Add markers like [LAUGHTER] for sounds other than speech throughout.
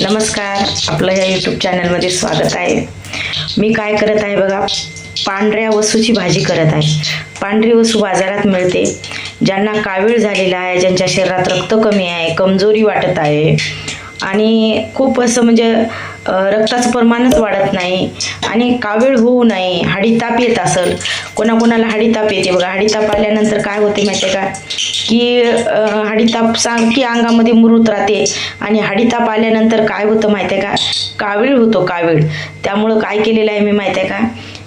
नमस्कार. आपलं या यूट्यूब चॅनलमध्ये स्वागत आहे. मी काय करत आहे बघा पांढऱ्या वसूची भाजी करत आहे. पांढरी वसू बाजारात मिळते. ज्यांना कावीळ झालेला आहे ज्यांच्या शरीरात रक्त कमी आहे कमजोरी वाटत आहे आणि खूप असं म्हणजे रक्ताचं प्रमाणच वाढत नाही आणि कावीळ होऊ नये. हाडी ताप येत असेल. कोणाकोणाला हाडी ताप येते बघा. हाडी ताप आल्यानंतर काय होते माहिती आहे का की हाडी ताप सांग की अंगामध्ये मुरूत राहते आणि हाडी ताप आल्यानंतर काय होतं माहिती आहे का? कावीळ होतो कावीळ. त्यामुळं काय केलेलं आहे मी माहिती आहे का?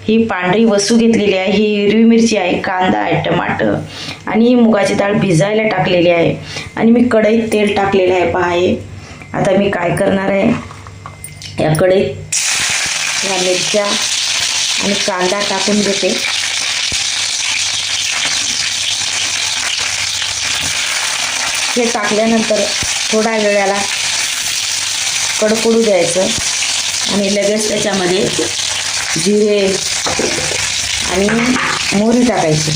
ही पांढरी वसू घेतलेली आहे. ही हिरवी मिरची आहे कांदा आहे टमाटर आणि ही मुगाची डाळ भिजायला टाकलेली आहे. आणि मी कढईत तेल टाकलेलं आहे. पहा हे. आता मी काय करणार आहे? या कढईत मिरच्या आणि कांदा टाकून घेते. हे टाकल्यानंतर थोडा वेळाला कडकडू द्यायचं आणि लगेच त्याच्यामध्ये जिरे आणि मोहरी टाकायची.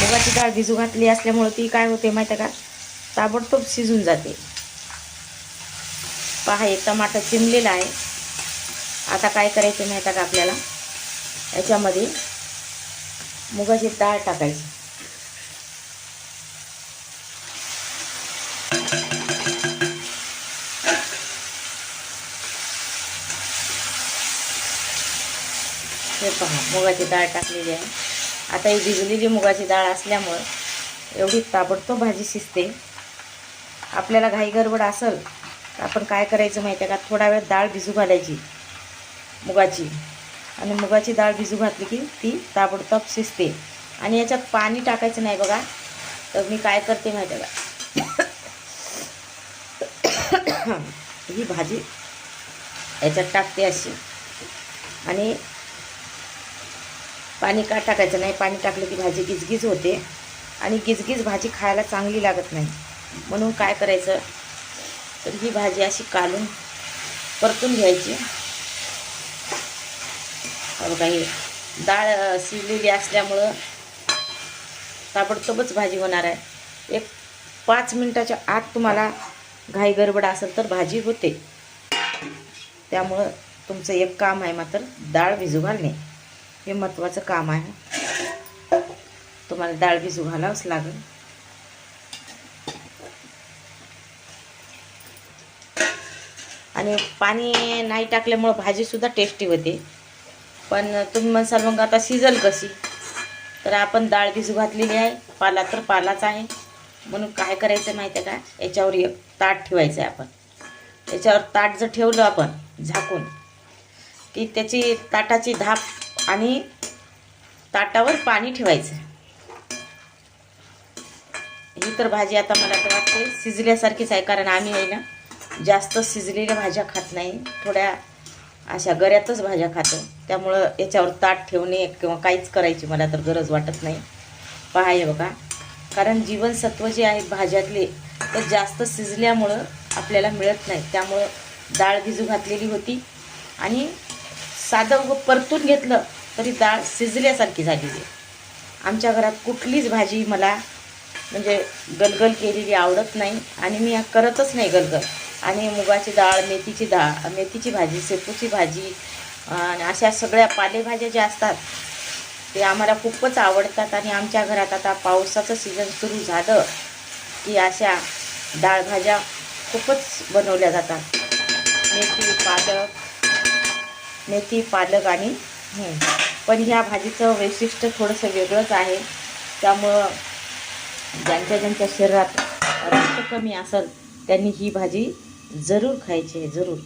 मुगाची डाळ भिजू घातली असल्यामुळं ती काय होते माहिती आहे का? ताबडतोब शिजून जाते. पहा एक टमाटर चिमलेला आहे. आता काय करायचं माहिती आहे का आपल्याला? याच्यामध्ये मुगाची डाळ टाकायची. हे पहा मुगाची डाळ टाकलेली आहे. आता ही भिजलेली मुगाची डाळ असल्यामुळं एवढी ताबडतोब भाजी शिजते. आपल्याला घाई गडबड असेल तर आपण काय करायचं माहिती आहे का? थोडा वेळ डाळ भिजू घालायची मुगाची. आणि मुगाची डाळ भिजू घातली की ती ताबडतोब शिजते. आणि याच्यात पाणी टाकायचं नाही बघा. तर मी काय करते माहिती आहे का? [COUGHS] ही भाजी याच्यात टाकते अशी. आणि पाणी का टाकायचं नाही? पाणी टाकलं की भाजी गिजगिज होते. आणि गिजगिज भाजी खायला चांगली लागत नाही. म्हणून काय करायचं? तर ही भाजी अशी काढून परतून घ्यायची. हे बघा ही डाळ अ, शिजलेली असल्यामुळं ताबडतोबच भाजी होणार आहे. एक पाच मिनटाच्या आत तुम्हाला घाई गडबड असेल तर भाजी होते. त्यामुळं तुमचं एक काम आहे मात्र डाळ भिजू घालणे. हे महत्त्वाचं काम आहे. तुम्हाला डाळ भिजू घालावंच लागेल. आणि पाणी नाही टाकल्यामुळं भाजीसुद्धा टेस्टी होते. पण तुम्ही म्हणसाल मग आता शिजल कशी? तर आपण डाळ भिजू घातलेली आहे. पाला तर पालाच आहे. म्हणून काय करायचं माहिती आहे का? याच्यावर एक ताट ठेवायचं आहे आपण. याच्यावर ताट जर ठेवलं आपण झाकून की त्याची ताटाची धाप आणि ताटावर पाणी ठेवायचं. ही तर भाजी आता मला तर वाटते शिजल्यासारखीच आहे कारण आम्ही आहे ना जास्त शिजलेल्या भाज्या खात नाही. थोड्या अशा गऱ्यातच भाज्या खातो. त्यामुळं याच्यावर ताट ठेवणे किंवा काहीच करायची मला तर गरज वाटत नाही. पहा हे बघा. कारण जीवनसत्व जे आहेत भाज्यातले तर जास्त शिजल्यामुळं आपल्याला मिळत नाही. त्यामुळं डाळ भिजू घातलेली होती आणि साधं परतून घेतलं तरी डाळ शिजल्यासारखी झालेली आहे. आमच्या घरात कुठलीच भाजी मला म्हणजे गलगल केलेली आवडत नाही आणि मी करतच नाही गलगल. आणि मुगाची डाळ मेथीची डाळ मेथीची भाजी शेपूची भाजी आणि अशा सगळ्या पालेभाज्या ज्या असतात ते आम्हाला खूपच आवडतात. आणि आमच्या घरात आता पावसाचं सीझन सुरू झालं की अशा डाळभाज्या खूपच बनवल्या जातात. मेथी पालक मेथी पालक आणि पण ह्या भाजीचं वैशिष्ट्य थोडंसं वेगळंच आहे. त्यामुळं ज्यांच्या ज्यांच्या शरीरात रक्त कमी असेल त्यांनी ही भाजी જરૂર ખાય છે જરૂર.